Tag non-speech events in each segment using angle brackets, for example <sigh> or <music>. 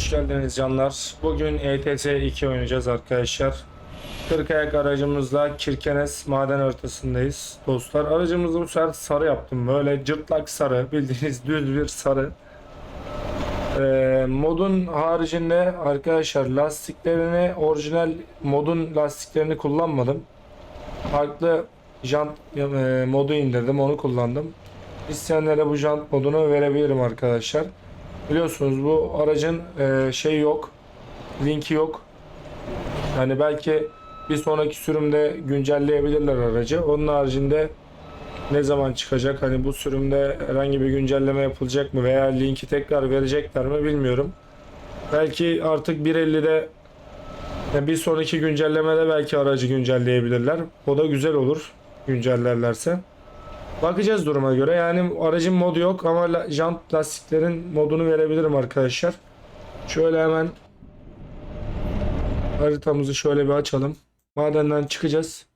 Hoş geldiniz canlar. Bugün ETS 2 oynayacağız arkadaşlar. 40 ayak aracımızla Kirkenes maden ortasındayız dostlar. Aracımızı bu sefer sarı yaptım. Böyle cırtlak sarı. Bildiğiniz <laughs> düz bir sarı. Ee, modun haricinde arkadaşlar lastiklerini orijinal modun lastiklerini kullanmadım. Farklı jant e, modu indirdim onu kullandım. İsteyenlere bu jant modunu verebilirim arkadaşlar. Biliyorsunuz bu aracın e, şey yok. Linki yok. Yani belki bir sonraki sürümde güncelleyebilirler aracı. Onun haricinde ne zaman çıkacak? Hani bu sürümde herhangi bir güncelleme yapılacak mı veya linki tekrar verecekler mi bilmiyorum. Belki artık 1.50'de yani bir sonraki güncellemede belki aracı güncelleyebilirler. O da güzel olur güncellerlerse. Bakacağız duruma göre. Yani aracın modu yok ama jant lastiklerin modunu verebilirim arkadaşlar. Şöyle hemen haritamızı şöyle bir açalım. Madenden çıkacağız.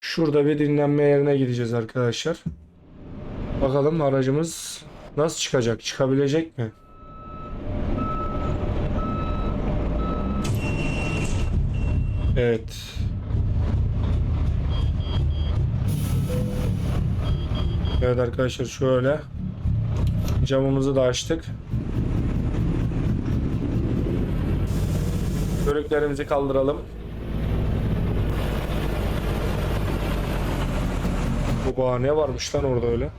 Şurada bir dinlenme yerine gideceğiz arkadaşlar. Bakalım aracımız nasıl çıkacak? Çıkabilecek mi? Evet. Evet arkadaşlar şöyle camımızı da açtık. Börüklerimizi kaldıralım. Baba ne varmış lan orada öyle?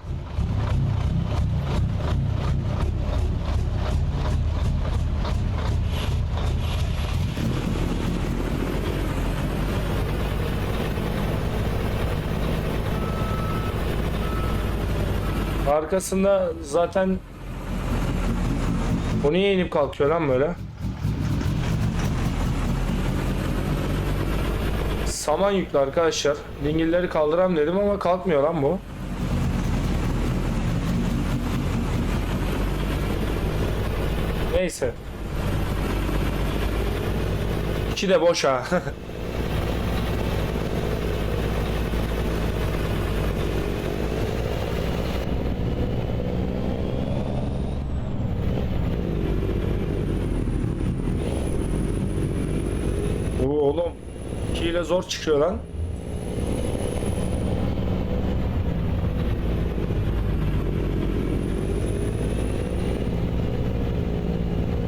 Arkasında zaten o niye inip kalkıyor lan böyle? Saman yüklü arkadaşlar. Dingilleri kaldıram dedim ama kalkmıyor lan bu. Neyse. İçi de boş ha. <laughs> Oo, oğlum 2 ile zor çıkıyor lan.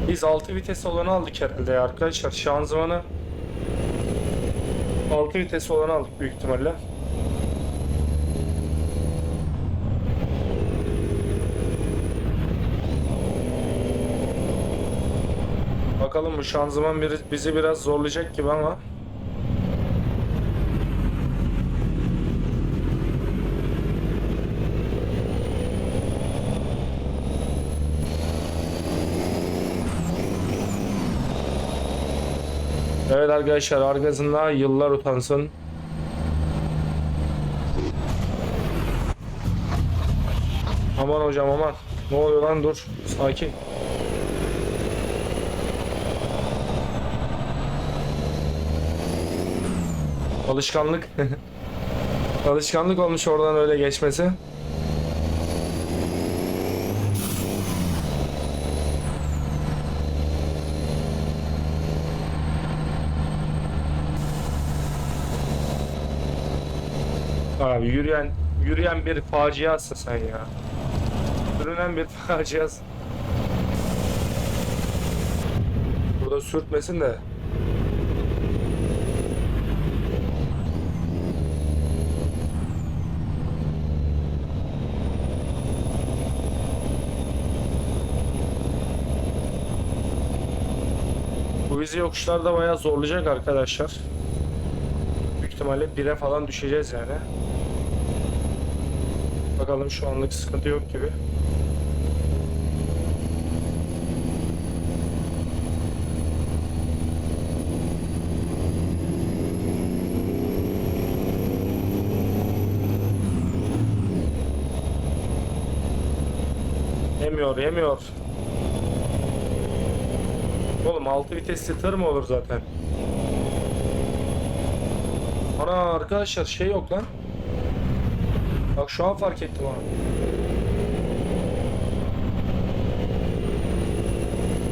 Biz 6 vites olanı aldık herhalde arkadaşlar. Şanzımanı 6 vites olanı aldık büyük ihtimalle. Bakalım bu şanzıman bizi biraz zorlayacak gibi ama. Evet arkadaşlar arkasında yıllar utansın. Aman hocam aman. Ne oluyor lan dur. Sakin. Alışkanlık. <laughs> Alışkanlık olmuş oradan öyle geçmesi. Abi yürüyen yürüyen bir faciasın sen ya. Sürünen bir <laughs> faciasın. Burada sürtmesin de. Bu bizi yokuşlarda bayağı zorlayacak arkadaşlar. Büyük ihtimalle 1'e falan düşeceğiz yani. Bakalım şu anlık sıkıntı yok gibi. Yemiyor, yemiyor. Oğlum 6 vitesli tır mı olur zaten? Ana arkadaşlar şey yok lan. Bak şu an fark ettim ha.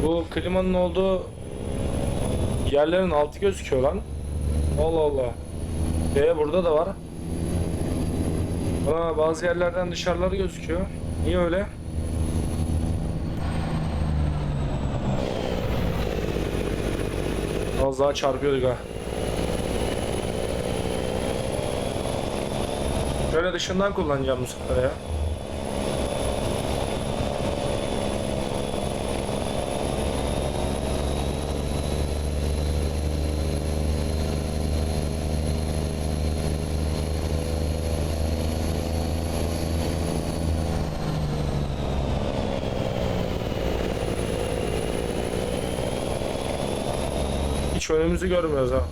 Bu klimanın olduğu yerlerin altı gözüküyor lan. Allah Allah. E burada da var. Aa, bazı yerlerden dışarıları gözüküyor. Niye öyle? Az daha çarpıyorduk ha. Şöyle dışından kullanacağım bu sefer ya. Hiç önümüzü görmüyoruz ha.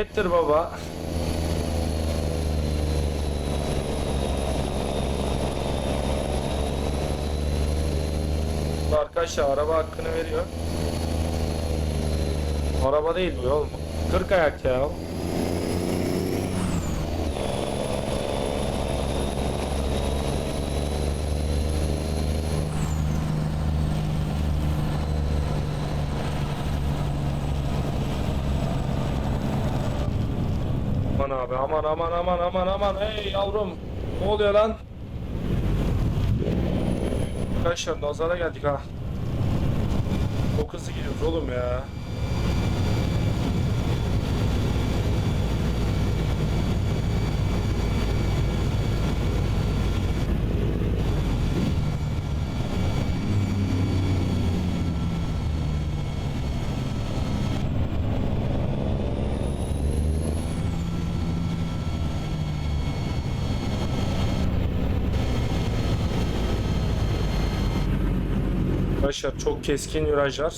Jettir baba. Arkadaşlar araba hakkını veriyor. Araba değil bu oğlum. 40 ayak ya. Aman abi aman aman aman aman aman hey yavrum ne oluyor lan? Arkadaşlar nazara geldik ha. Çok hızlı gidiyoruz oğlum ya. Arkadaşlar çok keskin virajlar.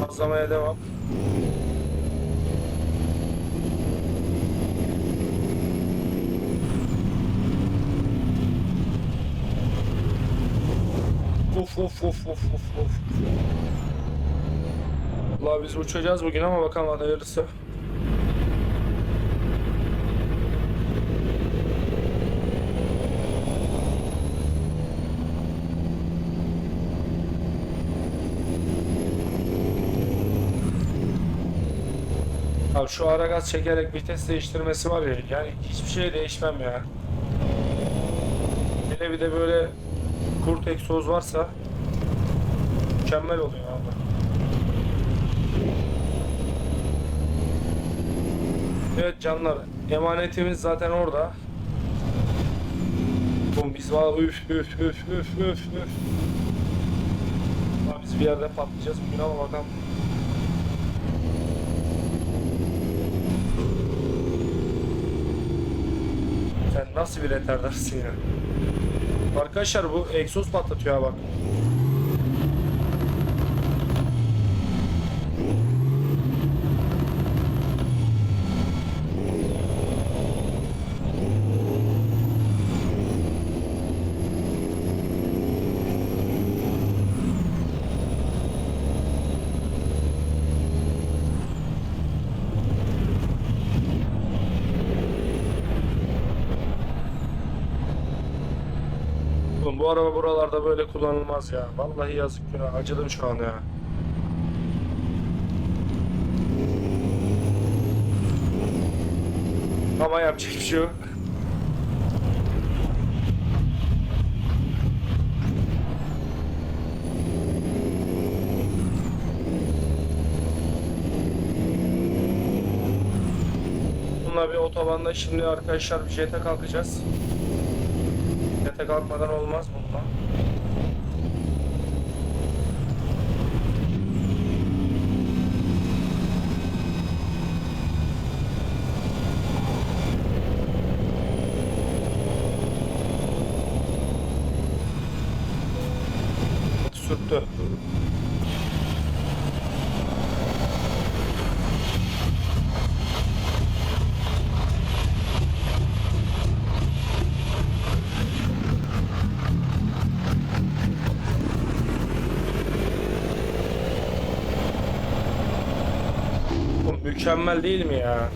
Gazlamaya devam. Of of of of of of. Vallahi biz uçacağız bugün ama bakalım hadi hayırlısı. Abi şu ara gaz çekerek vites değiştirmesi var ya yani hiçbir şey değişmem ya. Hele bir de böyle kurt egzoz varsa mükemmel oluyor abi. Evet canlar emanetimiz zaten orada. Oğlum biz var üf üf üf üf üf üf. Biz bir yerde patlayacağız bugün ama bakalım. Sen nasıl bir retardarsın ya? Arkadaşlar bu egzoz patlatıyor ha bak. Oğlum araba buralarda böyle kullanılmaz ya. Vallahi yazık ya. Acıdım şu an ya. Ama yapacak bir şey yok. Bununla bir otobanda şimdi arkadaşlar bir jete kalkacağız. Hayatta kalkmadan olmaz bundan. sürttü. Mükemmel değil mi ya?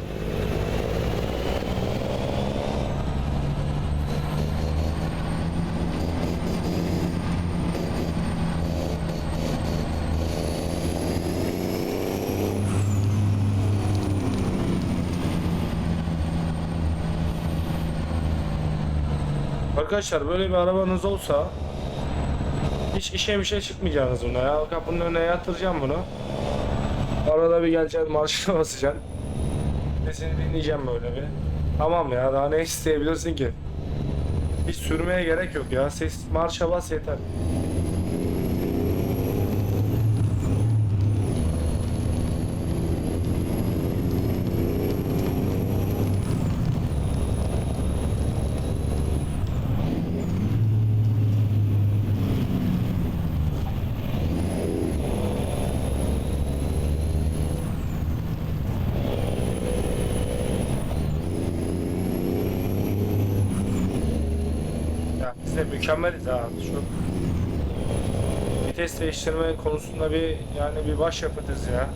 Arkadaşlar böyle bir arabanız olsa hiç işe bir şey çıkmayacaksınız buna ya. Kapının önüne yatıracağım bunu. Arada bir geleceksin marşına <laughs> basacaksın. Sesini dinleyeceğim böyle bir. Tamam ya daha ne isteyebilirsin ki? Hiç sürmeye gerek yok ya. Ses marşa bas yeter. Ya biz de mükemmeliz ha. Şu vites değiştirme konusunda bir yani bir başyapıtız ya.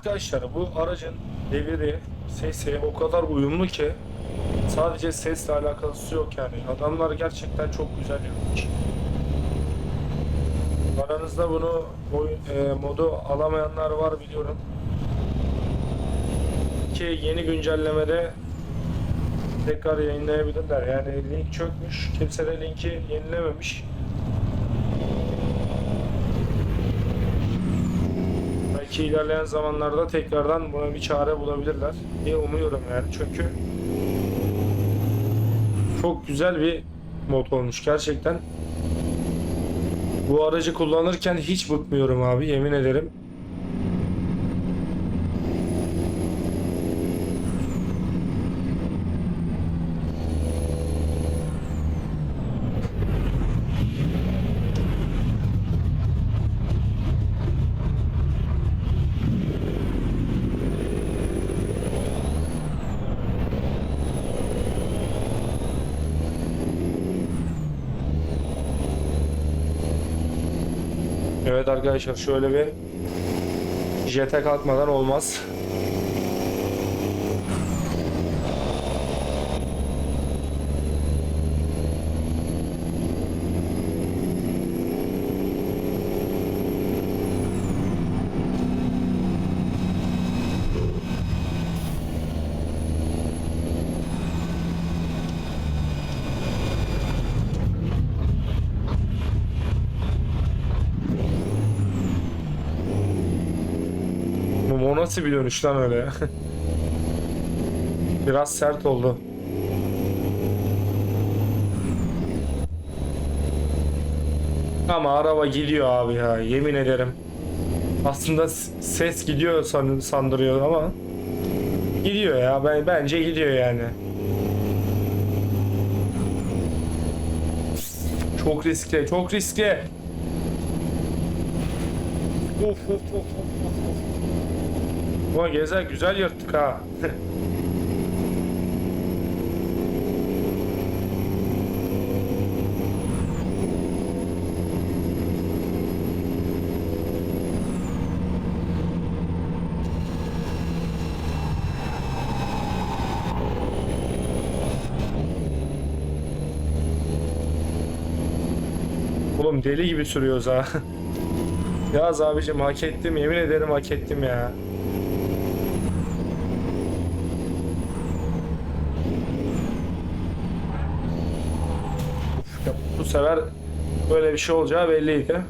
Arkadaşlar bu aracın deviri, sesi o kadar uyumlu ki sadece sesle alakası yok yani. Adamlar gerçekten çok güzel yapmış. Aranızda bunu oyun, e, modu alamayanlar var biliyorum. Ki yeni güncellemede tekrar yayınlayabilirler. Yani link çökmüş. Kimse de linki yenilememiş. Belki ilerleyen zamanlarda tekrardan buna bir çare bulabilirler diye umuyorum yani. Çünkü çok güzel bir mod olmuş gerçekten. Bu aracı kullanırken hiç bıkmıyorum abi yemin ederim. Evet arkadaşlar şöyle bir jete kalkmadan olmaz. Bu o nasıl bir dönüş lan öyle? <laughs> Biraz sert oldu. Ama araba gidiyor abi ya yemin ederim. Aslında ses gidiyor san sandırıyor ama gidiyor ya ben bence gidiyor yani. Çok riskli, çok riskli. Of of of. of. Ama gezer güzel yırttık ha. Oğlum deli gibi sürüyoruz ha. <laughs> Yaz abicim hak ettim yemin ederim hak ettim ya. Sefer böyle bir şey olacağı belliydi.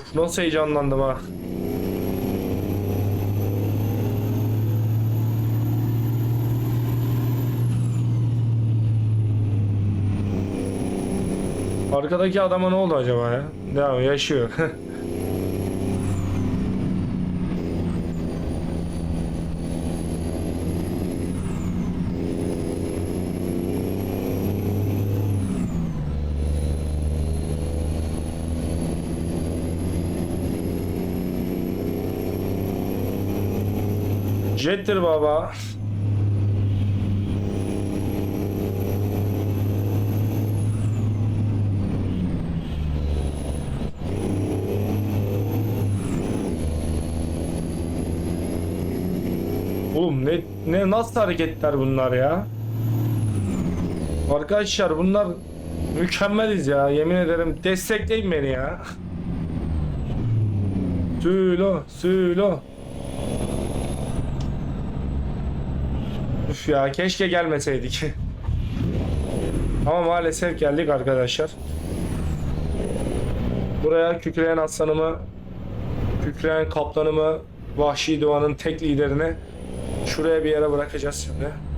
Uf nasıl heyecanlandım ha. Arkadaki adama ne oldu acaba ya? Devam yaşıyor. <laughs> Jettir baba. Oğlum ne ne nasıl hareketler bunlar ya? Arkadaşlar bunlar mükemmeliz ya yemin ederim destekleyin beni ya. Sülo, sülo. Üf ya keşke gelmeseydik. <laughs> Ama maalesef geldik arkadaşlar. Buraya kükreyen aslanımı, kükreyen kaplanımı, vahşi doğanın tek liderini şuraya bir yere bırakacağız şimdi.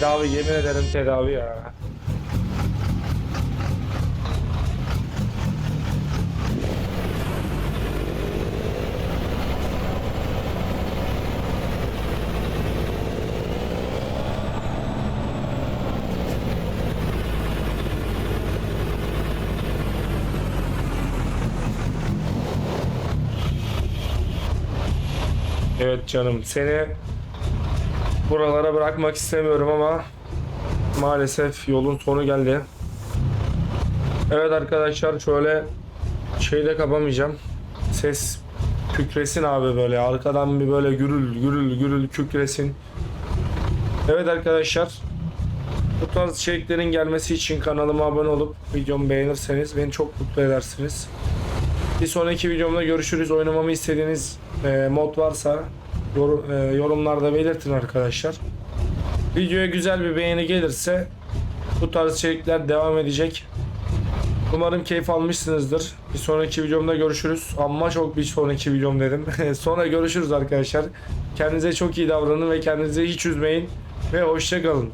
Tedavi yemin ederim tedavi ya. Evet canım seni buralara bırakmak istemiyorum ama maalesef yolun sonu geldi. Evet arkadaşlar şöyle şeyde kapamayacağım. Ses kükresin abi böyle arkadan bir böyle gürül gürül gürül kükresin. Evet arkadaşlar bu tarz içeriklerin gelmesi için kanalıma abone olup videomu beğenirseniz beni çok mutlu edersiniz. Bir sonraki videomda görüşürüz. Oynamamı istediğiniz e, mod varsa yor- e, yorumlarda belirtin arkadaşlar. Videoya güzel bir beğeni gelirse bu tarz içerikler devam edecek. Umarım keyif almışsınızdır. Bir sonraki videomda görüşürüz. Ama çok bir sonraki videom dedim. <laughs> Sonra görüşürüz arkadaşlar. Kendinize çok iyi davranın ve kendinizi hiç üzmeyin. Ve hoşça kalın.